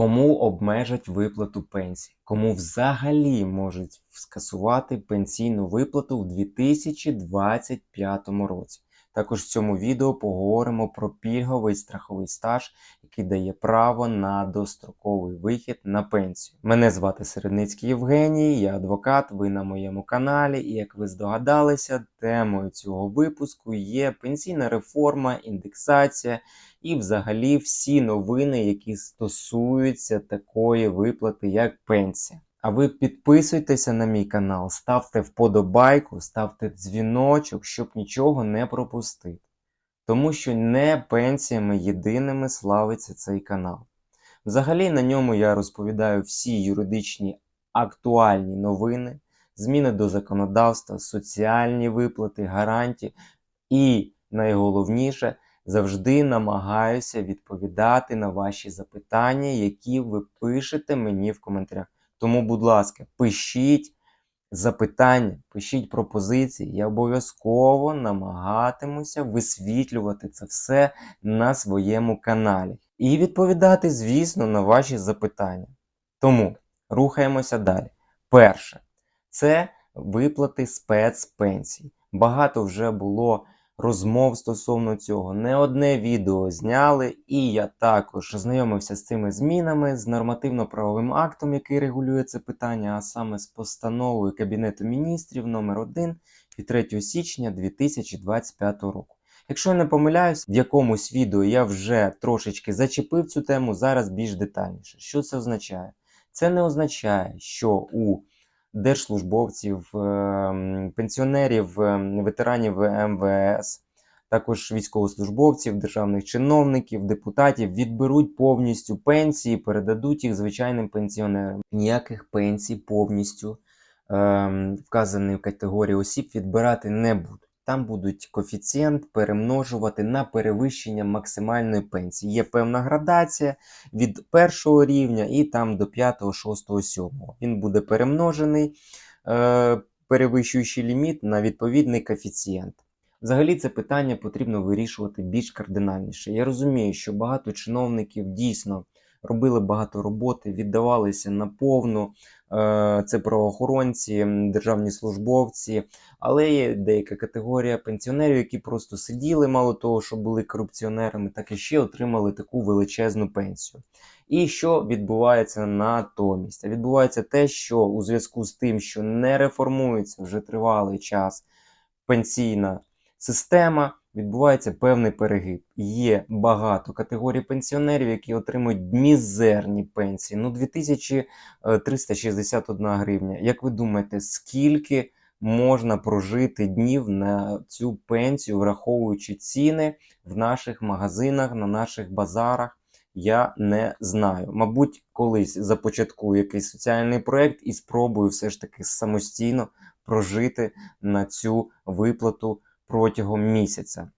Кому обмежать виплату пенсій? Кому взагалі можуть скасувати пенсійну виплату в 2025 році? Також в цьому відео поговоримо про пільговий страховий стаж, який дає право на достроковий вихід на пенсію. Мене звати Середницький Євгеній, я адвокат. Ви на моєму каналі. І як ви здогадалися, темою цього випуску є пенсійна реформа, індексація і взагалі всі новини, які стосуються такої виплати, як пенсія. А ви підписуйтеся на мій канал, ставте вподобайку, ставте дзвіночок, щоб нічого не пропустити. Тому що не пенсіями єдиними славиться цей канал. Взагалі на ньому я розповідаю всі юридичні актуальні новини, зміни до законодавства, соціальні виплати, гарантії і найголовніше завжди намагаюся відповідати на ваші запитання, які ви пишете мені в коментарях. Тому, будь ласка, пишіть запитання, пишіть пропозиції. Я обов'язково намагатимуся висвітлювати це все на своєму каналі. І відповідати, звісно, на ваші запитання. Тому рухаємося далі. Перше, це виплати спецпенсій. Багато вже було розмов стосовно цього. Не одне відео зняли, і я також ознайомився з цими змінами, з нормативно-правовим актом, який регулює це питання, а саме з постановою Кабінету міністрів номер 1 від 3 січня 2025 року. Якщо я не помиляюсь, в якомусь відео я вже трошечки зачепив цю тему, зараз більш детальніше. Що це означає? Це не означає, що у держслужбовців, ем, пенсіонерів, ем, ветеранів МВС, також військовослужбовців, державних чиновників, депутатів відберуть повністю пенсії, передадуть їх звичайним пенсіонерам. Ніяких пенсій повністю ем, вказаної категорії осіб відбирати не будуть. Там будуть коефіцієнт перемножувати на перевищення максимальної пенсії. Є певна градація від першого рівня і там до 5, 6, 7. Він буде перемножений, е, перевищуючи ліміт на відповідний коефіцієнт. Взагалі це питання потрібно вирішувати більш кардинальніше. Я розумію, що багато чиновників дійсно робили багато роботи, віддавалися на повну. Е, Це правоохоронці, державні службовці, але є деяка категорія пенсіонерів, які просто сиділи, мало того, що були корупціонерами, так і ще отримали таку величезну пенсію. І що відбувається натомість? Відбувається те, що у зв'язку з тим, що не реформується вже тривалий час пенсійна система, відбувається певний перегиб. Є багато категорій пенсіонерів, які отримують мізерні пенсії. Ну, 2361 гривня. Як ви думаєте, скільки можна прожити днів на цю пенсію, враховуючи ціни в наших магазинах, на наших базарах? Я не знаю. Мабуть, колись започаткую якийсь соціальний проєкт і спробую все ж таки самостійно прожити на цю виплату протягом місяця.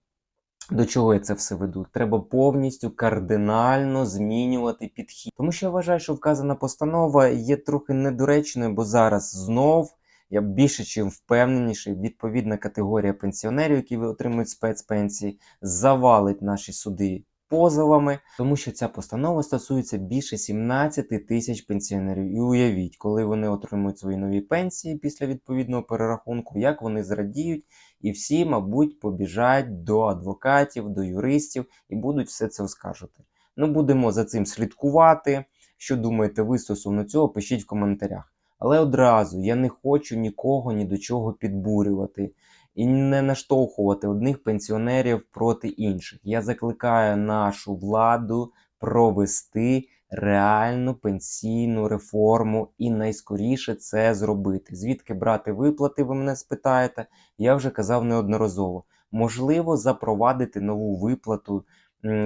До чого я це все веду? Треба повністю кардинально змінювати підхід. Тому що я вважаю, що вказана постанова є трохи недоречною, бо зараз знов я більше чим впевненіший, відповідна категорія пенсіонерів, які отримують спецпенсії, завалить наші суди позовами, тому що ця постанова стосується більше 17 тисяч пенсіонерів. І уявіть, коли вони отримують свої нові пенсії після відповідного перерахунку, як вони зрадіють, і всі, мабуть, побіжать до адвокатів, до юристів і будуть все це оскаржувати. Ну, будемо за цим слідкувати. Що думаєте ви стосовно цього, пишіть в коментарях. Але одразу я не хочу нікого ні до чого підбурювати і не наштовхувати одних пенсіонерів проти інших. Я закликаю нашу владу провести реальну пенсійну реформу і найскоріше це зробити. Звідки брати виплати, ви мене спитаєте? Я вже казав неодноразово. Можливо, запровадити нову виплату.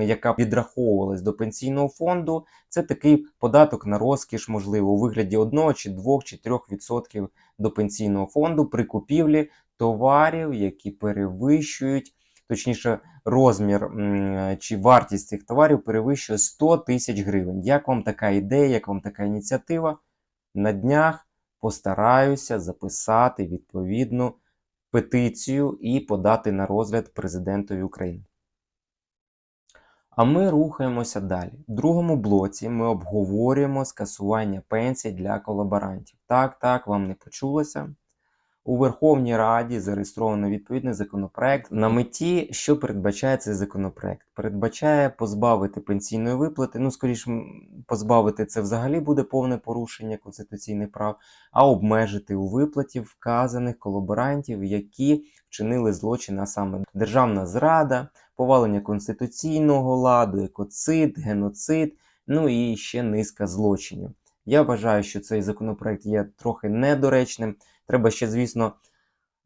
Яка відраховувалась до пенсійного фонду, це такий податок на розкіш, можливо, у вигляді 1 чи 2 чи 3% до пенсійного фонду при купівлі товарів, які перевищують, точніше, розмір чи вартість цих товарів перевищує 100 тисяч гривень. Як вам така ідея, як вам така ініціатива? На днях постараюся записати відповідну петицію і подати на розгляд президентові України. А ми рухаємося далі. В другому блоці ми обговорюємо скасування пенсій для колаборантів. Так, так, вам не почулося. У Верховній Раді зареєстровано відповідний законопроект. На меті, що передбачає цей законопроект? Передбачає позбавити пенсійної виплати. Ну, скоріш, позбавити це взагалі буде повне порушення конституційних прав, а обмежити у виплаті вказаних колаборантів, які вчинили злочин, а саме державна зрада, повалення конституційного ладу, екоцид, геноцид, ну і ще низка злочинів. Я вважаю, що цей законопроект є трохи недоречним. Треба ще, звісно,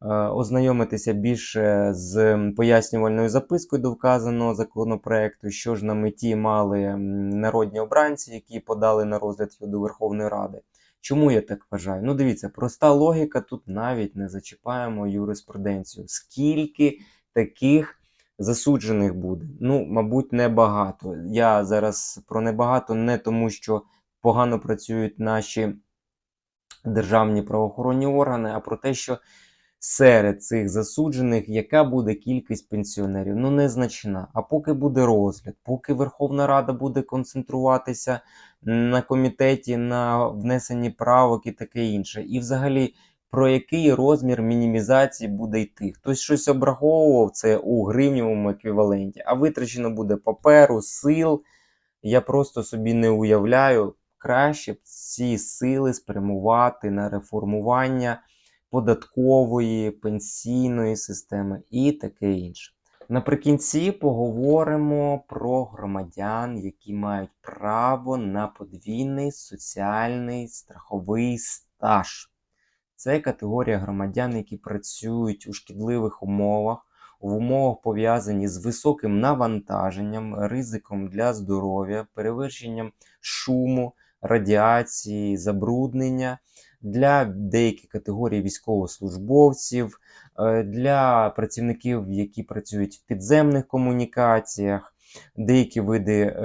е, ознайомитися більше з пояснювальною запискою до вказаного законопроекту, що ж на меті мали народні обранці, які подали на розгляд його до Верховної Ради. Чому я так вважаю? Ну, дивіться, проста логіка, тут навіть не зачіпаємо юриспруденцію. Скільки таких засуджених буде? Ну, мабуть, небагато. Я зараз про небагато не тому, що погано працюють наші державні правоохоронні органи, а про те, що серед цих засуджених яка буде кількість пенсіонерів? Ну, незначна. А поки буде розгляд, поки Верховна Рада буде концентруватися на комітеті на внесенні правок і таке інше. І взагалі. Про який розмір мінімізації буде йти? Хтось щось обраховував це у гривневому еквіваленті, а витрачено буде паперу, сил. Я просто собі не уявляю, краще б ці сили спрямувати на реформування податкової, пенсійної системи і таке інше. Наприкінці поговоримо про громадян, які мають право на подвійний соціальний страховий стаж. Це категорія громадян, які працюють у шкідливих умовах, в умовах пов'язані з високим навантаженням, ризиком для здоров'я, перевищенням шуму, радіації, забруднення для деяких категорій військовослужбовців, е, для працівників, які працюють в підземних комунікаціях, деякі види е,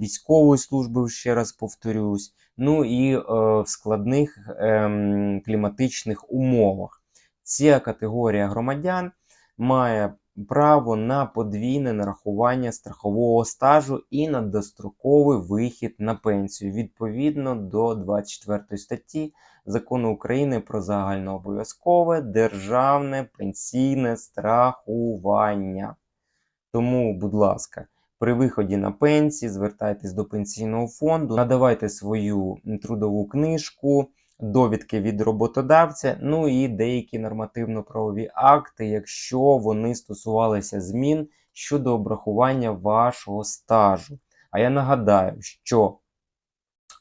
військової служби, ще раз повторюсь, ну і е, в складних е, кліматичних умовах. Ця категорія громадян має право на подвійне нарахування страхового стажу і на достроковий вихід на пенсію відповідно до 24 статті Закону України про загальнообов'язкове державне пенсійне страхування. Тому, будь ласка, при виході на пенсії звертайтесь до пенсійного фонду, надавайте свою трудову книжку довідки від роботодавця, ну і деякі нормативно-правові акти, якщо вони стосувалися змін щодо обрахування вашого стажу. А я нагадаю, що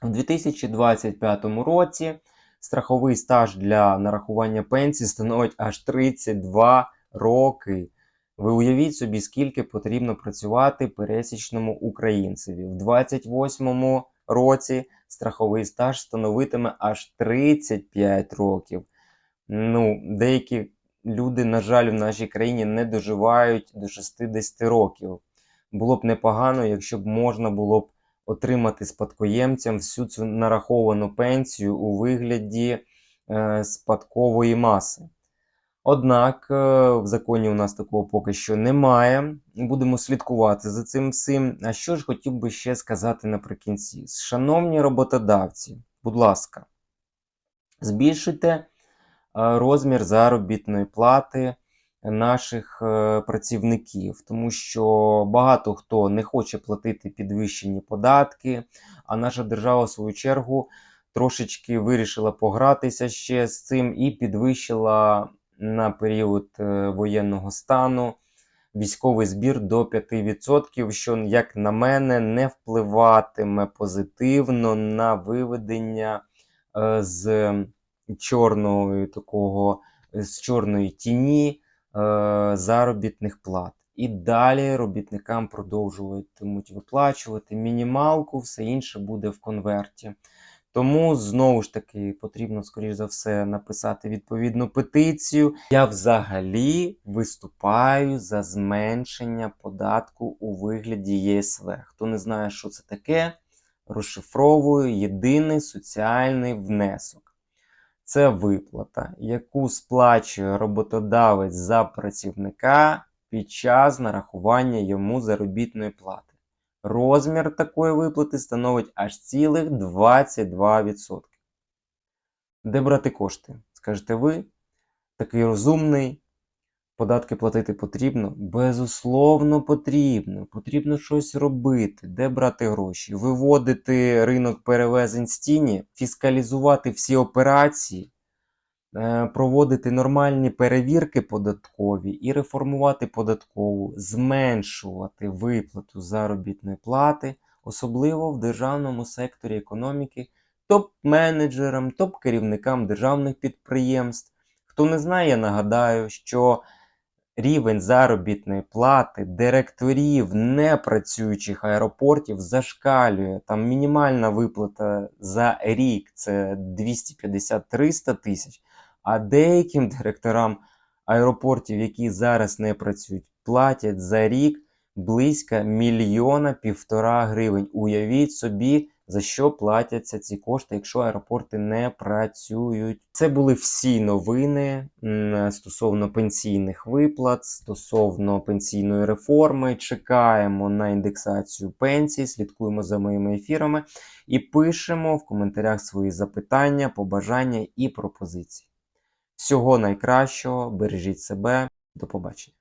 в 2025 році страховий стаж для нарахування пенсії становить аж 32 роки. Ви уявіть собі, скільки потрібно працювати пересічному українцеві. В 28 році страховий стаж становитиме аж 35 років. Ну, деякі люди, на жаль, в нашій країні не доживають до 60 років. Було б непогано, якщо б можна було б отримати спадкоємцям всю цю нараховану пенсію у вигляді е, спадкової маси. Однак е, в законі у нас такого поки що немає. Будемо слідкувати за цим всім. А що ж хотів би ще сказати наприкінці? Шановні роботодавці, будь ласка, збільшуйте е, розмір заробітної плати наших е, працівників, тому що багато хто не хоче платити підвищені податки, а наша держава, в свою чергу, трошечки вирішила погратися ще з цим і підвищила на період е, воєнного стану військовий збір до 5%, що, як на мене, не впливатиме позитивно на виведення е, з чорної такого з чорної тіні е, заробітних плат. І далі робітникам продовжуватимуть виплачувати мінімалку, все інше буде в конверті. Тому знову ж таки потрібно, скоріш за все, написати відповідну петицію. Я взагалі виступаю за зменшення податку у вигляді ЄСВ. Хто не знає, що це таке, розшифровую єдиний соціальний внесок. Це виплата, яку сплачує роботодавець за працівника під час нарахування йому заробітної плати. Розмір такої виплати становить аж цілих 22%. Де брати кошти? Скажете ви, такий розумний, податки платити потрібно? Безусловно, потрібно. Потрібно щось робити. Де брати гроші? Виводити ринок перевезень з тіні, фіскалізувати всі операції, проводити нормальні перевірки податкові і реформувати податкову, зменшувати виплату заробітної плати, особливо в державному секторі економіки, топ-менеджерам, топ-керівникам державних підприємств. Хто не знає, нагадаю, що рівень заробітної плати директорів непрацюючих аеропортів зашкалює. Там мінімальна виплата за рік це 250-300 тисяч, а деяким директорам аеропортів, які зараз не працюють, платять за рік близько мільйона півтора гривень. Уявіть собі, за що платяться ці кошти, якщо аеропорти не працюють. Це були всі новини стосовно пенсійних виплат, стосовно пенсійної реформи. Чекаємо на індексацію пенсій, слідкуємо за моїми ефірами і пишемо в коментарях свої запитання, побажання і пропозиції. Всього найкращого, бережіть себе, до побачення.